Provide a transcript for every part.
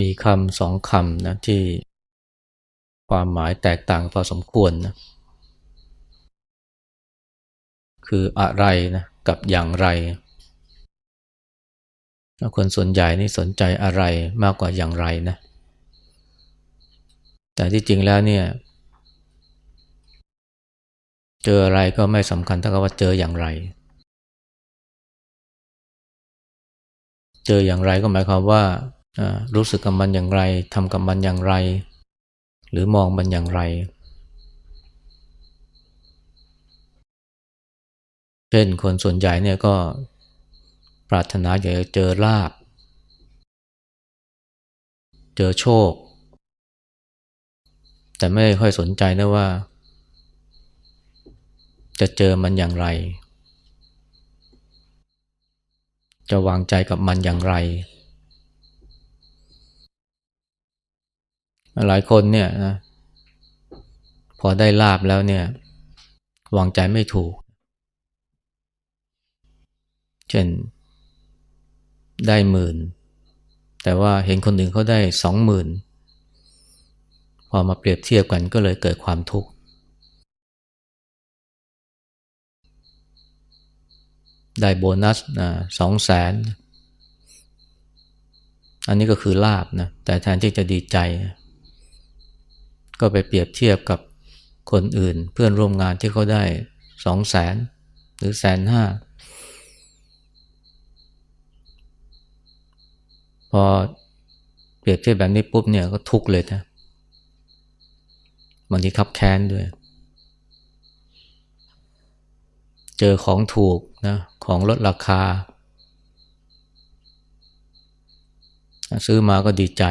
มีคำสองคำนะที่ความหมายแตกต่างพอสมควรนะคืออะไรนะกับอย่างไร คนส่วนใหญ่นี่สนใจอะไรมากกว่าอย่างไรนะ แต่ที่จริงแล้วเนี่ย เจออะไรก็ไม่สำคัญเท่ากับว่าเจออย่างไร เจออย่างไรก็หมายความว่า รู้สึกกับมันอย่างไรทำกับมันอย่างไร หรือมองมันอย่างไร เช่นคนส่วนใหญ่เนี่ยก็ปรารถนาอยากจะเจอลาบ เจอโชค แต่ไม่ค่อยสนใจนะว่า จะเจอมันอย่างไร จะวางใจกับมันอย่างไร หลายคนเนี่ยนะพอได้ลาบแล้วเนี่ยวางใจไม่ถูก เช่นได้หมื่น แต่ว่าเห็นคนอื่นเขาได้สองหมื่นพอมาเปรียบเทียบกันก็เลยเกิดความทุกข์ ได้โบนัสนะสองแสน อันนี้ก็คือลาบนะ แต่แทนที่จะดีใจ ก็ไปเปรียบเทียบกับคนอื่น เพื่อนร่วมงานที่เขาได้สองแสนหรือแสนห้าพอเปรียบเทียบแบบนี้ปุ๊บเนี่ยก็ทุกเลยนะบางทีขับแค้นด้วย เจอของถูกนะของลดราคา ซื้อมาก็ดีใจ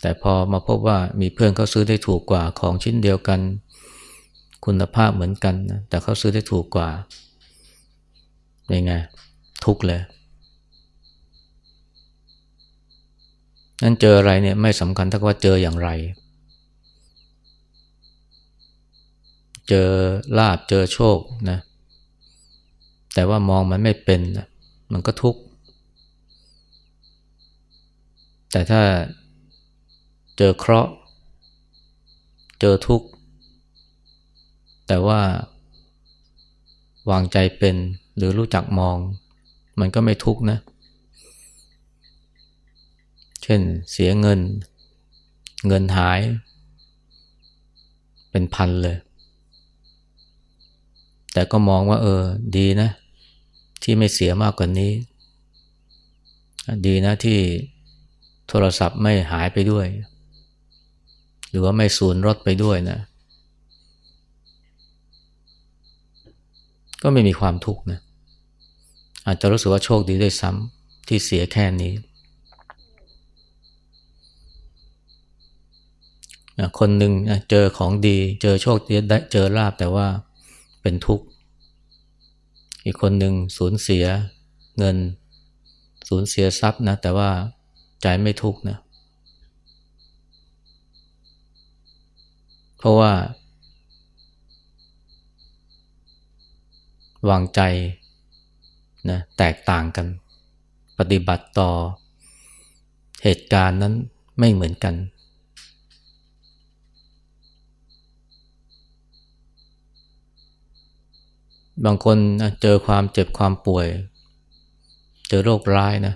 แต่พอมาพบว่ามีเพื่อนเขาซื้อได้ถูกกว่าของชิ้นเดียวกัน คุณภาพเหมือนกันนะแต่เขาซื้อได้ถูกกว่าเป็นไง ทุกเลยนั้นเจออะไรเนี่ยไม่สำคัญถ้าว่าเจออย่างไร เจอลาบเจอโชคนะแต่ว่ามองมันไม่เป็นนะมันก็ทุกข์แต่ถ้า เจอเคราะห์ เจอทุกข์ แต่ว่าวางใจเป็นหรือรู้จักมอง มันก็ไม่ทุกข์นะ เช่นเสียเงิน เงินหาย เป็นพันเลย แต่ก็มองว่า เออ ดีนะ ที่ไม่เสียมากกว่านี้ ดีนะที่โทรศัพท์ไม่หายไปด้วย หรือว่าไม่สูญรถไปด้วยนะ ก็ไม่มีความทุกข์นะอาจจะรู้สึกว่าโชคดีด้วยซ้ำที่เสียแค่นี้คนหนึ่งเจอของดี เจอโชคดีได้เจอลาบแต่ว่าเป็นทุกข์ อีกคนหนึ่งสูญเสียเงิน สูญเสียทรัพย์นะแต่ว่าใจไม่ทุกข์นะ เพราะว่า วางใจนะแตกต่างกัน ปฏิบัติต่อเหตุการณ์นั้นไม่เหมือนกัน บางคนเจอความเจ็บความป่วย เจอโรคร้ายนะ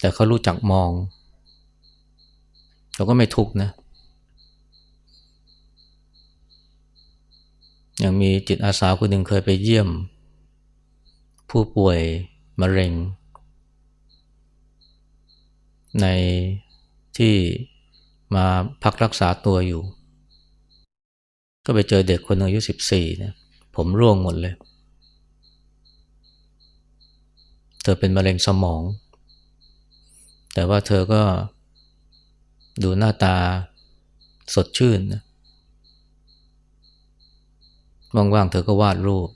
แต่เขารู้จักมอง เขาก็ไม่ทุกข์นะอ ย่างมีจิตอาสาคนหนึ่งเคยไปเยี่ยม ผู้ป่วยมะเร็ง ในที่มาพักรักษาตัวอยู่ ก็ไปเจอเด็กคนอายุสิบสี่นะผมร่วงหมดเลย เธอเป็นมะเร็งสมอง แต่ว่าเธอก็ดูหน้าตาสดชื่นนะ ว่างๆเธอก็วาดรูป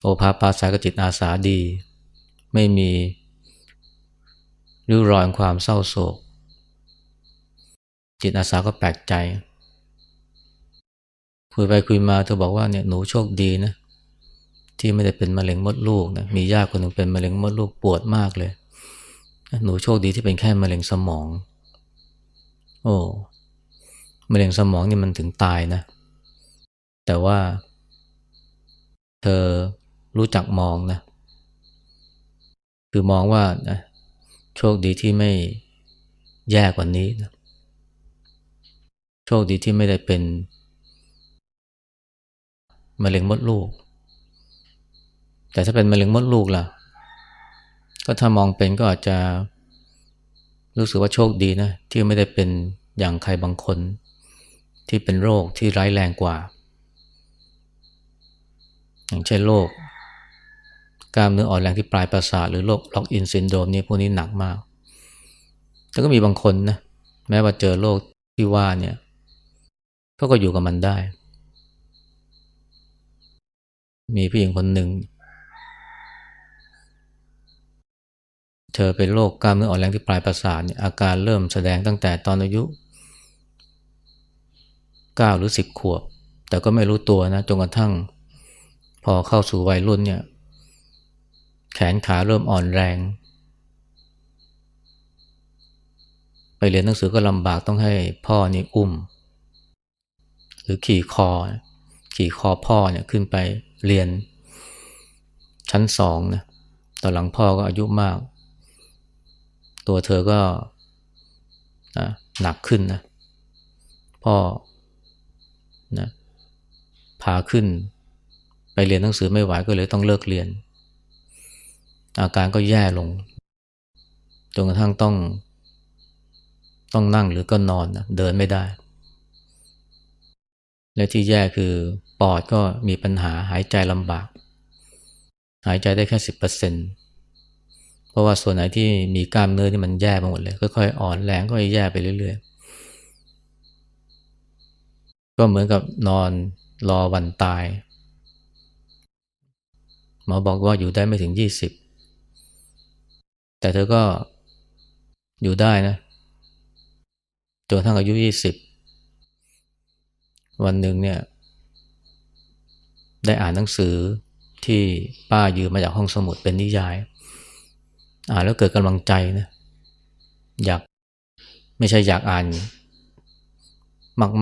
โอภาปาสายกจิตอาสาดี ไม่มีริ้วรอยความเศร้าโศก จิตอาสาก็แปลกใจ คุยไปคุยมาเธอบอกว่าเนี่ยหนูโชคดีนะ ที่ไม่ได้เป็นมะเร็งมดลูกนะมีญาติคนหนึ่งเป็นมะเร็งมดลูกปวดมากเลย หนูโชคดีที่เป็นแค่มะเร็งสมอง โอ้ มะเร็งสมองนี่มันถึงตายนะ แต่ว่า เธอรู้จักมองนะ คือมองว่านะโชคดีที่ไม่แย่กว่านี้นะโชคดีที่ไม่ได้เป็นมะเร็งมดลูก แต่ถ้าเป็นมะเร็งมดลูกล่ะ ก็ถ้ามองเป็นก็อาจจะรู้สึกว่าโชคดีนะ ที่ไม่ได้เป็นอย่างใครบางคน ที่เป็นโรคที่ร้ายแรงกว่า อย่างเช่นโรคกล้ามเนื้ออ่อนแรงที่ปลายประสาทหรือโรคล็อกอินซินโดรมนี่พวกนี้หนักมาก แต่ก็มีบางคนนะแม้ว่าเจอโรคที่ว่าเนี่ยเขาก็อยู่กับมันได้ มีผู้หญิงคนหนึ่ง เธอเป็นโรคกล้ามเนื้ออ่อนแรงที่ปลายประสาทเนี่ยอาการเริ่มแสดงตั้งแต่ตอนอายุ 9 หรือ 10 ขวบ แต่ก็ไม่รู้ตัวนะจนกระทั่ง พอเข้าสู่วัยรุ่นเนี่ย แขนขาเริ่มอ่อนแรง ไปเรียนหนังสือก็ลำบากต้องให้พ่อนี่อุ้ม หรือขี่คอ ขี่คอพ่อเนี่ยขึ้นไปเรียนชั้นสองนะตอนหลังพ่อก็อายุมาก ตัวเธอก็หนักขึ้นนะพ่อ พาขึ้น ไปเรียนหนังสือไม่ไหวก็เลยต้องเลิกเรียน อาการก็แย่ลงจนกระทั่งต้อง ต้องนั่งหรือก็นอนนะเดินไม่ได้ และที่แย่คือปอดก็มีปัญหาหายใจลำบาก หายใจได้แค่สิบเปอร์เซ็นเพราะว่าส่วนไหนที่มีกล้ามเนื้อที่มันแย่ไปหมดเลยค่อยๆอ่อนแรงก็แย่ไปเรื่อยๆ ก็เหมือนกับนอน รอวันตาย หมอบอกว่าอยู่ได้ไม่ถึงยี่สิบแต่เธอก็อยู่ได้นะจนทั้งอายุยี่สิบวันหนึ่งเนี่ย ได้อ่านหนังสือที่ป้ายืมมาจากห้องสมุดเป็นนิยาย อ่านแล้วเกิดกำลังใจนะอยากไม่ใช่อยากอ่าน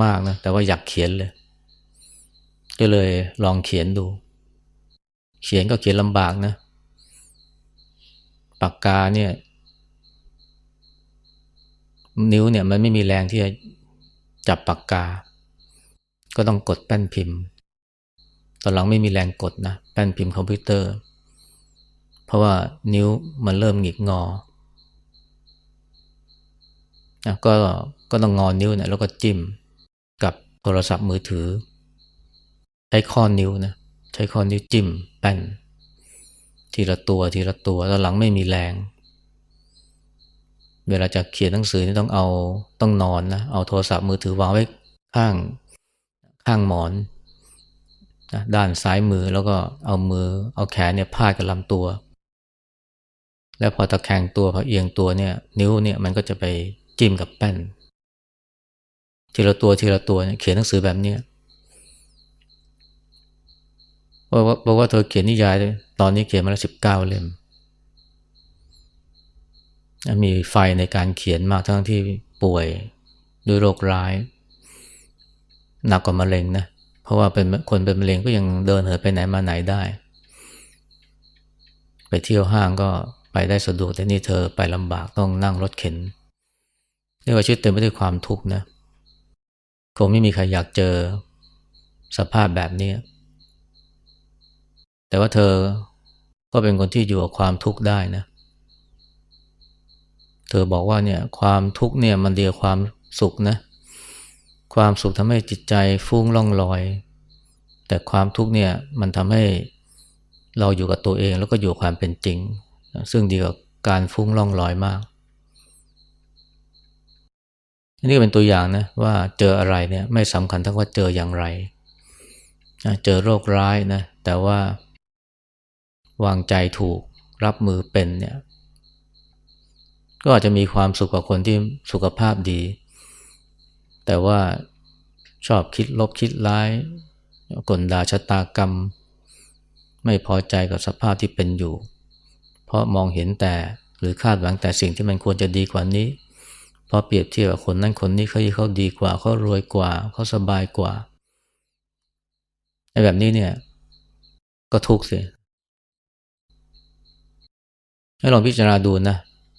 มาก ๆ นะ แต่ว่าอยากเขียนเลย ก็เลยลองเขียนดู เขียนก็เขียนลำบากนะ ปากกาเนี่ย นิ้วเนี่ยมันไม่มีแรงที่จะจับปากกา ก็ต้องกดแป้นพิมพ์ ตอนหลังไม่มีแรงกดนะ แป้นพิมพ์คอมพิวเตอร์ เพราะว่านิ้วมันเริ่มหงิกงอนะก็ก็ต้องงอนิ้วเนะแล้วก็จิ้มกับโทรศัพท์มือถือ ช้ข้อนิ้วนะใช้ข้อนิ้วจิ้มแป้น ทีละตัวทีละตัวตอนหลังไม่มีแรง เวลาจะเขียนหนังสือนี่ต้องเอาต้องนอนนะเอาโทรศัพท์มือถือวางไว้ข้างข้างหมอนนะด้านซ้ายมือแล้วก็เอามือเอาแขนเนี่ยพาดกับลำตัว แล้วพอตะแคงตัวพอเอียงตัวเนี่ยนิ้วเนี่ยมันก็จะไปจิ้มกับแป้น ทีละตัวทีละตัวเนี่ยเขียนหนังสือแบบเนี้ย บอกว่าบอกว่าเธอเขียนนิยาย ตอนนี้เขียนมาแล้วสิบเก้าเล่ม มีไฟในการเขียนมากทั้งที่ป่วยด้วยโรคร้าย หนักกว่ามะเร็งนะ เพราะว่าเป็นคนเป็นมะเร็งก็ยังเดินเหินไปไหนมาไหนได้ ไปเที่ยวห้างก็ไปได้สะดวกแต่นี่เธอไปลำบากต้องนั่งรถเข็นเรียกว่าชีวิตเต็มไปด้วยความทุกข์นะคงไม่มีใครอยากเจอสภาพแบบนี้ แต่ว่าเธอก็เป็นคนที่อยู่กับความทุกข์ได้นะเธอบอกว่าเนี่ยความทุกข์เนี่ยมันเดียวความสุขนะความสุขทำให้จิตใจฟุ้งล่องลอย แต่ความทุกข์เนี่ยมันทำให้เราอยู่กับตัวเองแล้วก็อยู่ความเป็นจริง ซึ่งดีกว่าการฟุ้งล่องลอยมากอันนี้เป็นตัวอย่างนะว่าเจออะไรเนี่ยไม่สำคัญทั้งว่าเจออย่างไร เจอโรคร้ายนะแต่ว่า วางใจถูกรับมือเป็นเนี่ย ก็อาจจะมีความสุขกว่าคนที่สุขภาพดี แต่ว่าชอบคิดลบคิดร้ายกลดาชะตากรรม ไม่พอใจกับสภาพที่เป็นอยู่ เพราะมองเห็นแต่หรือคาดหวังแต่สิ่งที่มันควรจะดีกว่านี้เพราะเปรียบเทียบกับคนนั้นคนนี้เขาเขาดีกว่าเขารวยกว่าเขาสบายกว่าไอ้แบบนี้เนี่ย ก็ทุกข์สิ ให้ลองพิจารณาดูนะ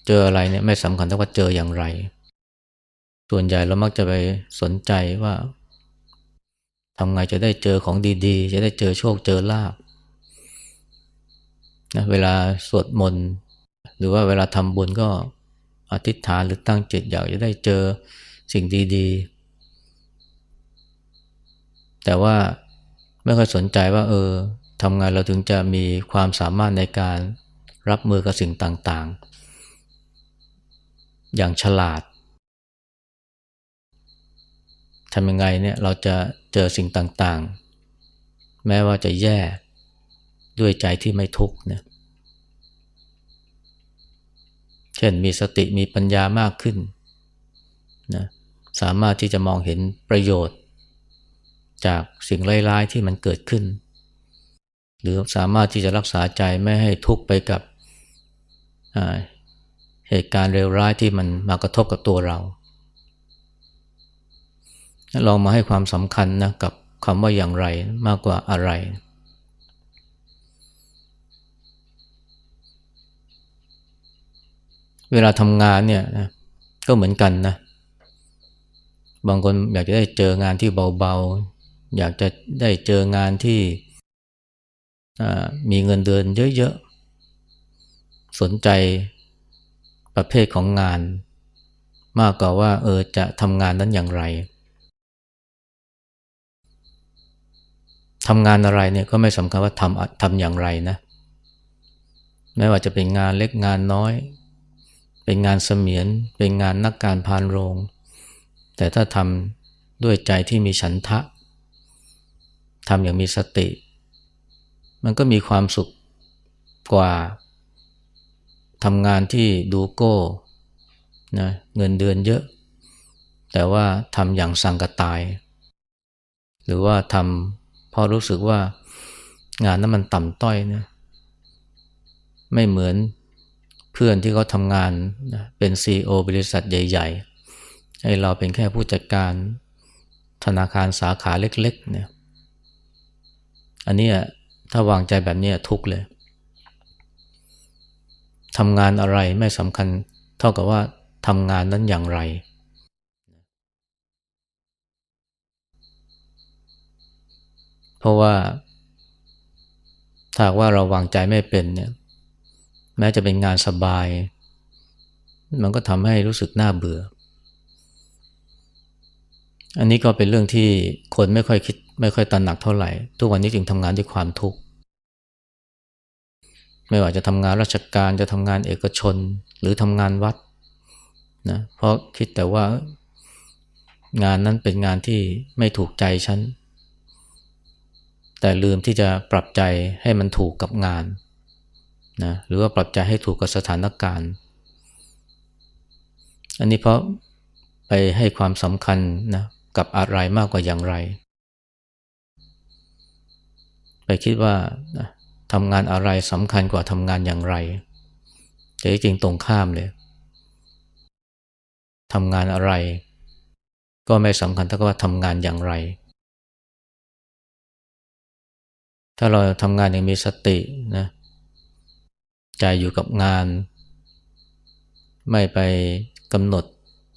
เจออะไรเนี่ยไม่สำคัญเท่าว่าเจออย่างไร ส่วนใหญ่เรามักจะไปสนใจว่าทำไงจะได้เจอของดีๆ จะได้เจอโชคเจอลาบนะเวลาสวดมนต์หรือว่าเวลาทำบุญก็อธิษฐานหรือตั้งจิตอยากจะได้เจอสิ่งดีๆ แต่ว่าไม่ค่อยสนใจว่า เออทำไงเราถึงจะมีความสามารถในการ รับมือกับสิ่งต่างๆ อย่างฉลาดทำยังไงเนี่ยเราจะเจอสิ่งต่างๆ แม้ว่าจะแย่ด้วยใจที่ไม่ทุกข์เนี่ยเช่นมีสติมีปัญญามากขึ้นนะสามารถที่จะมองเห็นประโยชน์ จากสิ่งร้ายๆที่มันเกิดขึ้น หรือสามารถที่จะรักษาใจไม่ให้ทุกข์ไปกับ เหตุการณ์เลวร้ายที่มันมากระทบกับตัวเราลองมาให้ความสำคัญนะกับคำว่าอย่างไรมากกว่าอะไร เวลาทำงานเนี่ยนะก็เหมือนกันนะ บางคนอยากจะได้เจองานที่เบาๆ อยากจะได้เจองานที่มีเงินเดือนเยอะๆ สนใจประเภทของงาน มากกว่าว่าเออจะทำงานนั้นอย่างไรทำงานอะไรเนี่ยก็ไม่สำคัญว่าทำทำอย่างไรนะ ไม่ว่าจะเป็นงานเล็กงานน้อย เป็นงานเสมียน เป็นงานนักการพานโรง แต่ถ้าทำด้วยใจที่มีฉันทะทำอย่างมีสติ มันก็มีความสุขกว่า ทำงานที่ดูโก้นะเงินเดือนเยอะ แต่ว่าทำอย่างสังกตาย หรือว่าทำพอรู้สึกว่างานนั้นมันต่ำต้อยเนี่ยไม่เหมือนเพื่อนที่เขาทำงานเป็นซีอบริษัทใหญ่ๆ ให้เราเป็นแค่ผู้จัดการธนาคารสาขาเล็กๆเนี่ยอันนี้ถ้าวางใจแบบนี้ทุกเลย ทำงานอะไรไม่สำคัญเท่ากับว่าทำงานนั้นอย่างไร เพราะว่าถ้าว่าเราวางใจไม่เป็นเนี่ยแม้จะเป็นงานสบาย มันก็ทำให้รู้สึกน่าเบื่อ อันนี้ก็เป็นเรื่องที่คนไม่ค่อยคิดไม่ค่อยตระหนักเท่าไหร่ ทุกวันนี้จึงทำงานด้วยความทุกข์ ไม่ว่าจะทำงานราชการจะทำงานเอกชนหรือทำงานวัดนะเพราะคิดแต่ว่างานนั้นเป็นงานที่ไม่ถูกใจฉัน แต่ลืมที่จะปรับใจให้มันถูกกับงานนะหรือว่าปรับใจให้ถูกกับสถานการณ์ อันนี้เพราะไปให้ความสำคัญนะกับอะไรมากกว่าอย่างไร ไปคิดว่า ทำงานอะไรสำคัญกว่าทำงานอย่างไร แต่จริงตรงข้ามเลยทำงานอะไร ก็ไม่สำคัญเท่ากับว่าทำงานอย่างไร ถ้าเราทำงานอย่างมีสตินะใจอยู่กับงาน ไม่ไปกำหนด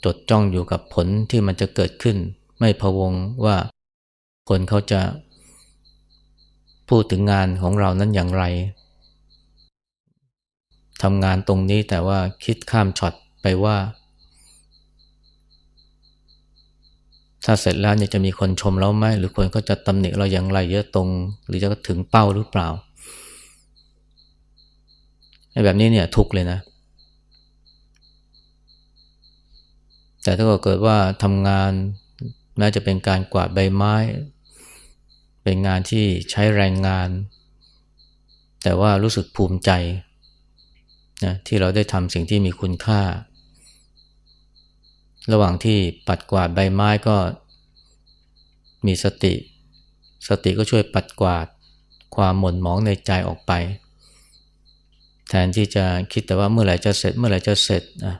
จดจ้องอยู่กับผลที่มันจะเกิดขึ้น ไม่พะวงว่าคนเขาจะ พูดถึงงานของเรานั้นอย่างไรทำงานตรงนี้แต่ว่าคิดข้ามช็อตไปว่า ถ้าเสร็จแล้วเนี่ยจะมีคนชมเราไหมหรือคนก็จะตำหนิเราอย่างไรเยอะตรง หรือจะถึงเป้าหรือเปล่าไอ้แบบนี้เนี่ยทุกเลยนะ แต่ถ้าเกิดว่าทำงานแม้จะเป็นการกวาดใบไม้ เป็นงานที่ใช้แรงงาน แต่ว่ารู้สึกภูมิใจนะที่เราได้ทำสิ่งที่มีคุณค่า ระหว่างที่ปัดกวาดใบไม้ก็มีสติ สติก็ช่วยปัดกวาดความหม่นหมองในใจออกไป แทนที่จะคิดแต่ว่าเมื่อไหร่จะเสร็จ เมื่อไหร่จะเสร็จอะ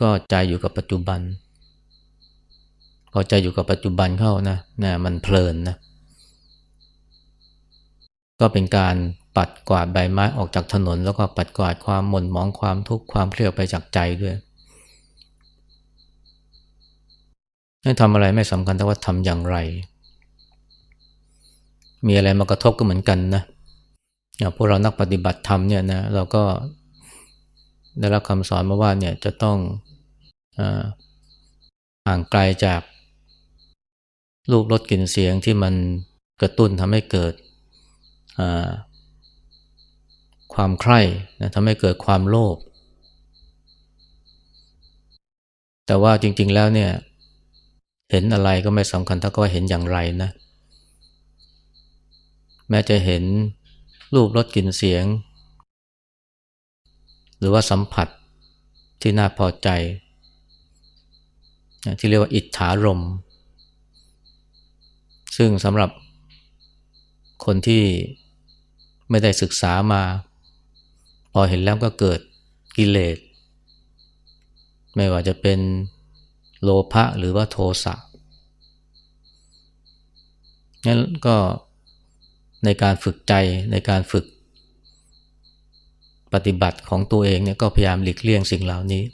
ก็ใจอยู่กับปัจจุบันพอใจอยู่กับปัจจุบันเข้านะนะมันเพลินนะ ก็เป็นการปัดกวาดใบไม้ออกจากถนน แล้วก็ปัดกวาดความหม่นหมองความทุกข์ความเครียดไปจากใจด้วยให้ทำอะไรไม่สำคัญแต่ว่าทำอย่างไร มีอะไรมากระทบก็เหมือนกันนะอย่างพวกเรานักปฏิบัติธรรมเนี่ยนะเราก็ได้รับคำสอนมาว่าเนี่ยจะต้องห่างไกลจากลูกรถกลิ่นเสียงที่มันกระตุ้นทำให้เกิด ความใคร่นะทำให้เกิดความโลภแต่ว่าจริง ๆ แล้วเนี่ย เห็นอะไรก็ไม่สำคัญถ้าก็ว่เห็นอย่างไรนะ แม้จะเห็นรูปรสกลิ่นเสียง หรือว่าสัมผัสที่น่าพอใจ ที่เรียกว่าอิทธารม ซึ่งสำหรับคนที่ ไม่ได้ศึกษามา พอเห็นแล้วก็เกิดกิเลส ไม่ว่าจะเป็นโลภะหรือว่าโทสะงั้นก็ในการฝึกใจในการฝึกปฏิบัติของตัวเองเนี่ยก็พยายามหลีกเลี่ยงสิ่งเหล่านี้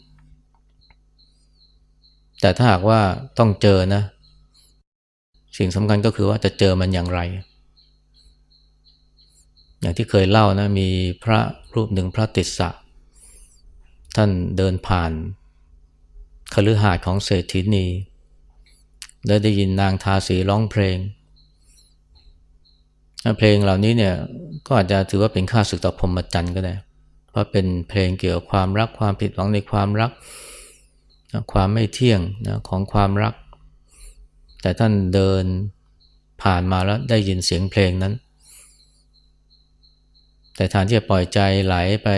แต่ถ้าหากว่าต้องเจอนะ สิ่งสำคัญก็คือว่าจะเจอมันอย่างไร อย่างที่เคยเล่านะมีพระรูปหนึ่งพระติสสะท่านเดินผ่านคฤหาสน์ของเศรษฐีนีและได้ยินนางทาสีร้องเพลง เพลงเหล่านี้เนี่ยก็อาจจะถือว่าเป็นค่าศึกต่อพรหมจรรย์ก็ได้ เพราะเป็นเพลงเกี่ยวกับความรักความผิดหวังในความรัก ความไม่เที่ยงนะของความรัก แต่ท่านเดินผ่านมาแล้วได้ยินเสียงเพลงนั้น แต่ทานที่จะปล่อยใจไหลไป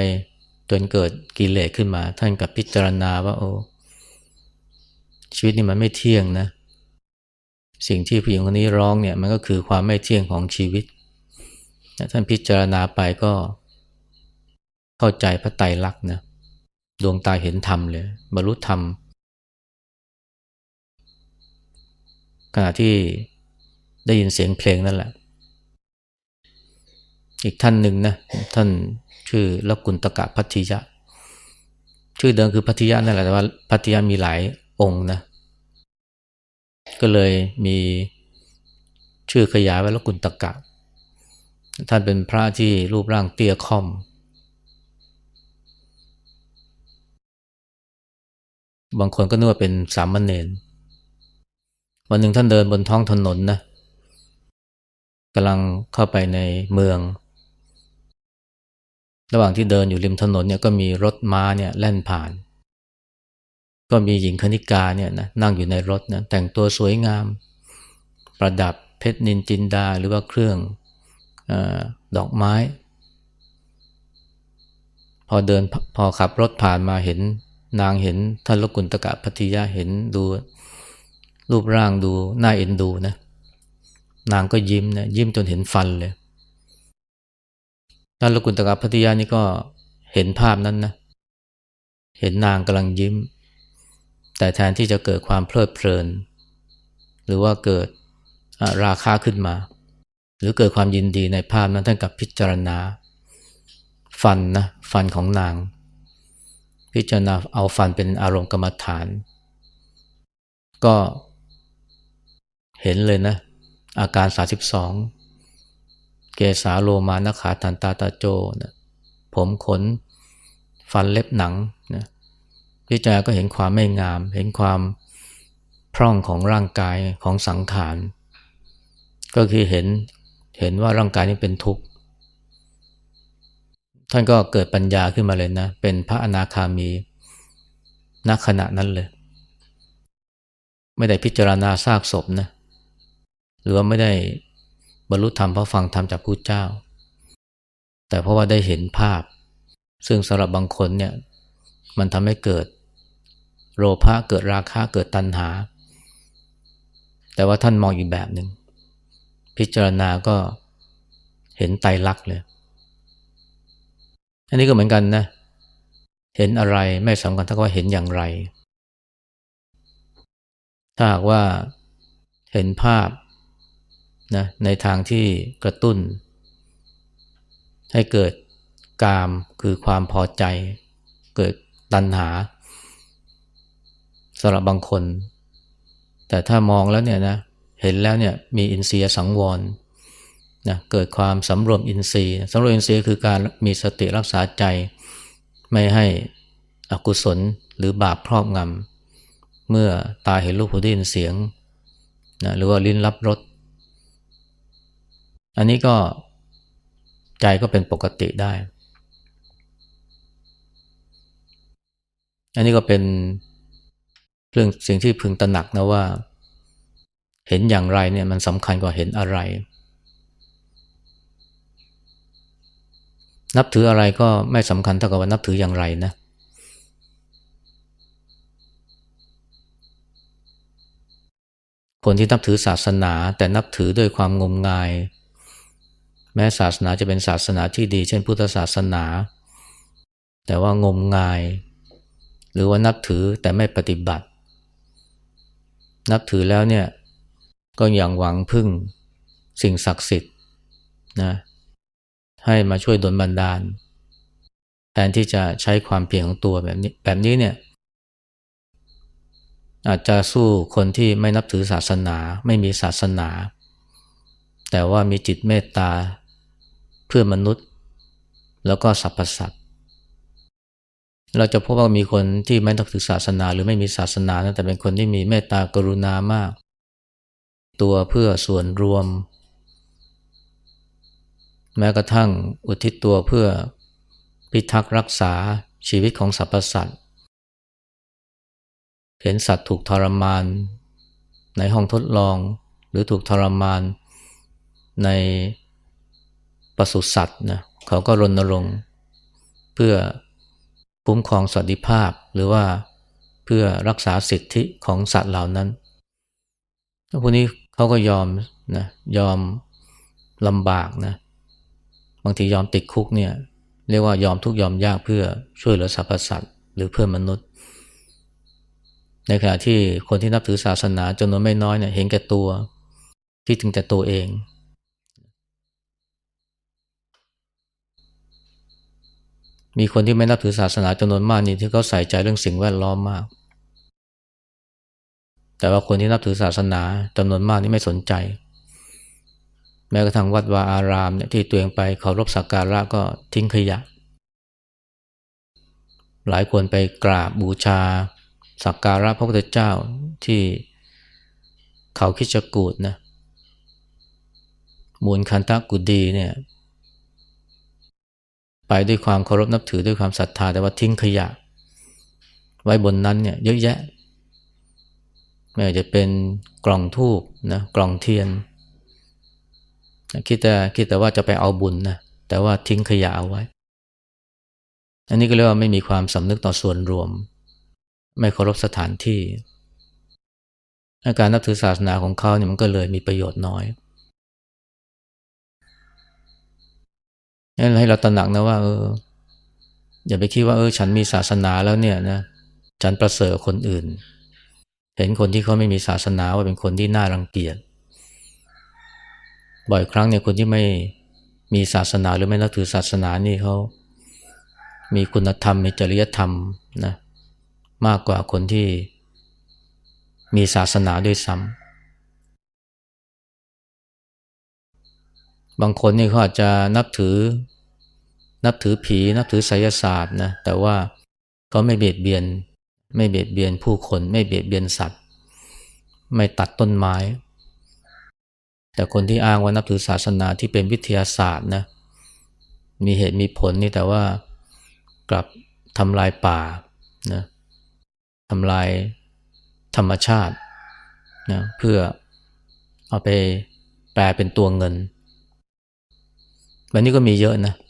จนเกิดกิเลสขึ้นมา ท่านกับพิจารณาว่าโอ้ชีวิตนี่มันไม่เที่ยงนะ สิ่งที่ผู้หญิงคนนี้ร้องเนี่ยมันก็คือความไม่เที่ยงของชีวิต ท่านพิจารณาไปก็ เข้าใจพระไตรลักษณ์นะดวงตาเห็นธรรมเลยบรรลุธรรม ขณะที่ได้ยินเสียงเพลงนั่นแหละ อีกท่านหนึ่งนะท่านชื่อลกุลตกะพัทธิยะ ชื่อเดิมคือพัทธิยะนั่นแหละแต่ว่าพัทธิยะมีหลายองค์นะ ก็เลยมีชื่อขยายว่าลกุลตกะ ท่านเป็นพระที่รูปร่างเตี้ยค่อม บางคนก็นึกว่าเป็นสามเณรวันหนึ่งท่านเดินบนท้องถนนนะกำลังเข้าไปในเมือง ระหว่างที่เดินอยู่ริมถนนเนี่ยก็มีรถม้าเนี่ยแล่นผ่าน ก็มีหญิงคณิกาเนี่ยนะนั่งอยู่ในรถนะแต่งตัวสวยงาม ประดับเพชรนินจินดาหรือว่าเครื่องอดอกไม้ พอเดินพอขับรถผ่านมาเห็นนางเห็นท่านลกุลตกะพัทยาเห็นดูรูปร่างดูน่าเอ็นดูนะนางก็ยิ้มนะยิ้มจนเห็นฟันเลย ท่านลกุณตกะพัทยานี่ก็เห็นภาพนั้นนะ เห็นนางกำลังยิ้ม แต่แทนที่จะเกิดความเพลิดเพลิน หรือว่าเกิดราคาขึ้นมา หรือเกิดความยินดีในภาพนั้นท่านกับพิจารณา ฟันนะฟันของนาง พิจารณาเอาฟันเป็นอารมณ์กรรมฐาน ก็เห็นเลยนะ อาการ32 เกสาโลมานขาตันตาตาโจนะผมขนฟันเล็บหนังนะพิจารณาก็เห็นความไม่งาม เห็นความพร่องของร่างกายของสังขาร ก็คือเห็นเห็นว่าร่างกายนี้เป็นทุกข์ ท่านก็เกิดปัญญาขึ้นมาเลยนะ เป็นพระอนาคามีณขณะนั้นเลย ไม่ได้พิจารณาซากศพนะ หรือว่าไม่ได้ บรรลุธรรมเพราะฟังธรรมจากพระเจ้า แต่เพราะว่าได้เห็นภาพ ซึ่งสำหรับบางคนเนี่ยมันทำให้เกิด โลภะเกิดราคะเกิดตัณหา แต่ว่าท่านมองอีกแบบหนึ่งพิจารณาก็เห็นไตรลักษณ์เลย อันนี้ก็เหมือนกันนะเห็นอะไรไม่สำคัญเท่ากับว่าเห็นอย่างไร ถ้าหากว่าเห็นภาพ นะในทางที่กระตุ้น ให้เกิดกามคือความพอใจ เกิดตัณหาสำหรับบางคน แต่ถ้ามองแล้วเนี่ยนะเห็นแล้วเนี่ยมีอินทรีย์สังวรนะเกิดความสำรวมอินทรีย์สำรวมอินทรีย์คือการมีสติรักษาใจ ไม่ให้อกุศลหรือบาปครอบงำเมื่อตาเห็นรูปหูได้ยินเสียงนะหรือว่าลิ้นรับรส อันนี้ก็ใจก็เป็นปกติได้ อันนี้ก็เป็นเรื่องสิ่งที่พึงตระหนักนะว่า เห็นอย่างไรเนี่ยมันสำคัญกว่าเห็นอะไร นับถืออะไรก็ไม่สำคัญเท่ากับว่านับถืออย่างไรนะคนที่นับถือศาสนาแต่นับถือด้วยความงมงาย แม้ศาสนาจะเป็นศาสนาที่ดี เช่นพุทธศาสนา แต่ว่างมงาย หรือว่านับถือแต่ไม่ปฏิบัติ นับถือแล้วเนี่ยก็อย่างหวังพึ่งสิ่งศักดิ์สิทธิ์นะให้มาช่วยดลบันดาล แทนที่จะใช้ความเพียรของตัวแบบนี้แบบนี้เนี่ยอาจจะสู้คนที่ไม่นับถือศาสนา ไม่มีศาสนา แต่ว่ามีจิตเมตตา เพื่อมนุษย์ แล้วก็สรรพสัตว์เราจะพบว่ามีคนที่ไม่นับถือศาสนาหรือไม่มีศาสนาแต่เป็นคนที่มีเมตตากรุณามาก ตัวเพื่อส่วนรวม แม้กระทั่งอุทิศตัวเพื่อพิทักษ์รักษาชีวิตของสรรพสัตว์เห็นสัตว์ถูกทรมาน ในห้องทดลองหรือถูกทรมานใน ปศุสัตว์นะเขาก็รณรงค์เพื่อคุ้มครองสวัสดิภาพหรือว่าเพื่อรักษาสิทธิของสัตว์เหล่านั้นพวกนี้เขาก็ยอมนะยอมลำบากนะบางทียอมติดคุกเนี่ยเรียกว่ายอมทุกยอมยากเพื่อช่วยเหลือสรรพสัตว์หรือเพื่อมนุษย์ ในขณะที่คนที่นับถือศาสนาจำนวนไม่น้อยเนี่ยเห็นแก่ตัวที่ถึงแต่ตัวเอง มีคนที่ไม่นับถือศาสนาจำนวนมากนี่ที่เขาใส่ใจเรื่องสิ่งแวดล้อมมาก แต่ว่าคนที่นับถือศาสนาจำนวนมากนี่ไม่สนใจ แม้กระทั่งวัดวาอารามเนี่ยที่ตัวเองไปเคารพสักการะก็ทิ้งขยะ หลายคนไปกราบบูชาสักการะพระพุทธเจ้าที่เขาคิดจกูดนะมูลคันตะกุดีเนี่ย ไปด้วยความเคารพนับถือด้วยความศรัทธา แต่ว่าทิ้งขยะ ไว้บนนั้นเนี่ยเยอะแยะ ไม่ว่าจะเป็นกล่องทูบนะกล่องเทียนคิดแต่คิดแต่ว่าจะไปเอาบุญนะแต่ว่าทิ้งขยะเอาไว้ อันนี้ก็เรียกว่าไม่มีความสำนึกต่อส่วนรวม ไม่เคารพสถานที่อาการนับถือศาสนาของเขาเนี่ยมันก็เลยมีประโยชน์น้อยนั่น ให้เราตระหนักนะว่าเอออย่าไปคิดว่าเออฉันมีศาสนาแล้วเนี่ยนะฉันประเสริฐคนอื่น เห็นคนที่เขาไม่มีศาสนาว่าเป็นคนที่น่ารังเกียจบ่อยครั้งเนี่ยคนที่ไม่มีศาสนาหรือไม่นับถือศาสนานี่เขามีคุณธรรมมีจริยธรรมนะมากกว่าคนที่มีศาสนาด้วยซ้ำบางคนนี่เขาอาจจะนับถือ นับถือผีนับถือไสยศาสตร์นะแต่ว่าก็ไม่เบียดเบียน ไม่เบียดเบียนผู้คน ไม่เบียดเบียนสัตว์ ไม่ตัดต้นไม้ แต่คนที่อ้างว่านับถือศาสนาที่เป็นวิทยาศาสตร์นะมีเหตุมีผลนี่แต่ว่ากลับทำลายป่านะทำลายธรรมชาตินะเพื่อเอาไปแปลเป็นตัวเงิน แบบนี้ก็มีเยอะนะเ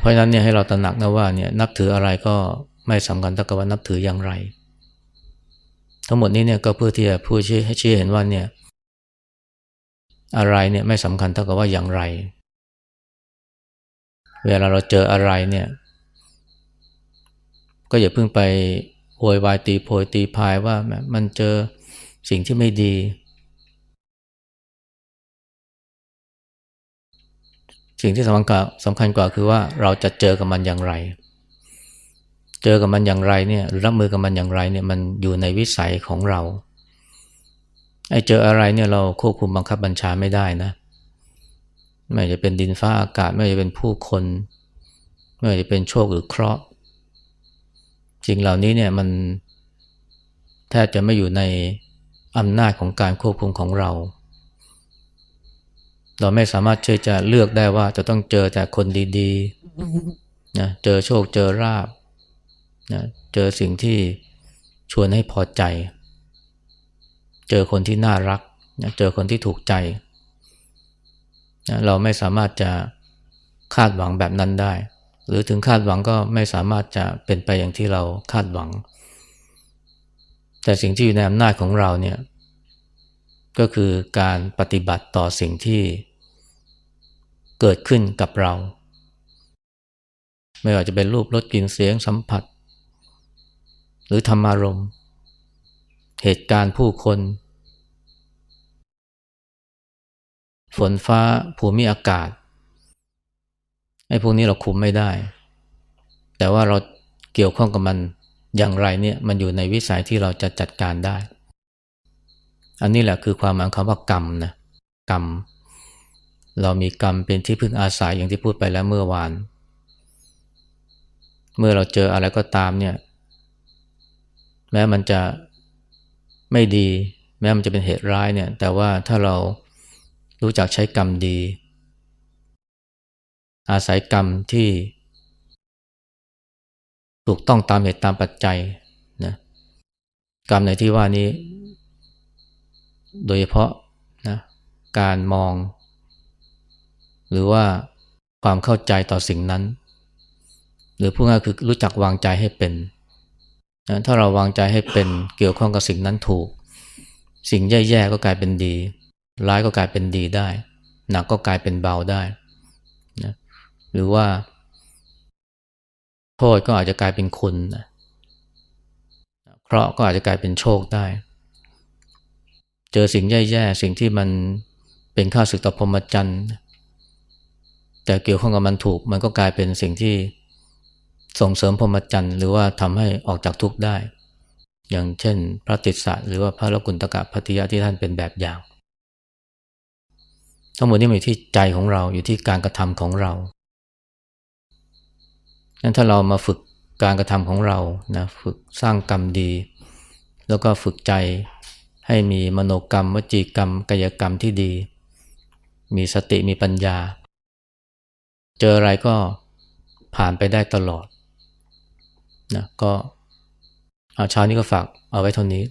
เพราะฉะนั้นเนี่ยให้เราตระหนักนะว่าเนี่ยนับถืออะไรก็ไม่สำคัญเท่ากับว่านับถืออย่างไร ทั้งหมดนี้เนี่ยก็เพื่อที่จะพูดชี้ให้ชี้เห็นว่าเนี่ยอะไรเนี่ยไม่สำคัญเท่ากับว่าอย่างไร เวลาเราเจออะไรเนี่ยก็อย่าเพิ่งไปโวยวายตีโพยตีพายว่ามันเจอสิ่งที่ไม่ดี สิ่งที่สำคัญกว่าสำคัญกว่าคือว่าเราจะเจอกับมันอย่างไร เจอกับมันอย่างไรเนี่ยหรือรับมือกับมันอย่างไรเนี่ยมันอยู่ในวิสัยของเราไอ้เจออะไรเนี่ยเราควบคุมบังคับบัญชาไม่ได้นะ ไม่จะเป็นดินฟ้าอากาศไม่จะเป็นผู้คน ไม่จะเป็นโชคหรือเคราะห์สิ่งเหล่านี้เนี่ยมันแทบจะไม่อยู่ในอำนาจของการควบคุมของเรา เราไม่สามารถเชื่อจะเลือกได้ว่าจะต้องเจอแต่คนดีๆนะเจอโชคเจอราบนะเจอสิ่งที่ชวนให้พอใจ เจอคนที่น่ารักนะเจอคนที่ถูกใจนะเราไม่สามารถจะคาดหวังแบบนั้นได้ หรือถึงคาดหวังก็ไม่สามารถจะเป็นไปอย่างที่เราคาดหวัง แต่สิ่งที่อยู่ในอำนาจของเราเนี่ย ก็คือการปฏิบัติต่อสิ่งที่เกิดขึ้นกับเรา ไม่ว่าจะเป็นรูปรสกลิ่นเสียงสัมผัส หรือธรรมารมณ์ เหตุการณ์ผู้คน ฝนฟ้าภูมิอากาศไอ้พวกนี้เราคุมไม่ได้ แต่ว่าเราเกี่ยวข้องกับมันอย่างไรเนี่ยมันอยู่ในวิสัยที่เราจะจัดการได้ อันนี้แหละคือความหมายคำว่ากรรมนะกรรม เรามีกรรมเป็นที่พึ่งอาศัยอย่างที่พูดไปแล้วเมื่อวาน เมื่อเราเจออะไรก็ตามเนี่ย แม้มันจะไม่ดี แม้มันจะเป็นเหตุร้ายเนี่ย แต่ว่าถ้าเรารู้จักใช้กรรมดี อาศัยกรรมที่ถูกต้องตามเหตุตามปัจจัยนะกรรมในที่ว่านี้ โดยเฉพาะนะการมอง หรือว่าความเข้าใจต่อสิ่งนั้น หรือพูดง่ายคือรู้จักวางใจให้เป็นนะถ้าเราวางใจให้เป็นเกี่ยวข้องกับสิ่งนั้นถูก สิ่งแย่ๆก็กลายเป็นดี ร้ายก็กลายเป็นดีได้ หนักก็กลายเป็นเบาได้นะหรือว่า โทษก็อาจจะกลายเป็นคุณนะเคราะห์ก็อาจจะกลายเป็นโชคได้ เจอสิ่งแย่ๆ สิ่งที่มันเป็นข้าศึกต่อพรหมจรรย์แต่เกี่ยวข้องกับมันถูก มันก็กลายเป็นสิ่งที่ส่งเสริมพรหมจรรย์หรือว่าทำให้ออกจากทุกข์ได้ อย่างเช่น พระติสสะหรือว่าพระลกุณตกะพัทยาที่ท่านเป็นแบบอย่าง ทั้งหมดนี้อยู่ที่ใจของเราอยู่ที่การกระทำของเรางั้นถ้าเรามาฝึกการกระทำของเรานะฝึกสร้างกรรมดี แล้วก็ฝึกใจ ให้มีมโนกรรม วจีกรรม กายกรรมที่ดี มีสติมีปัญญา เจออะไรก็ผ่านไปได้ตลอดนะก็เอาเช้านี้ก็ฝากเอาไว้เท่านี้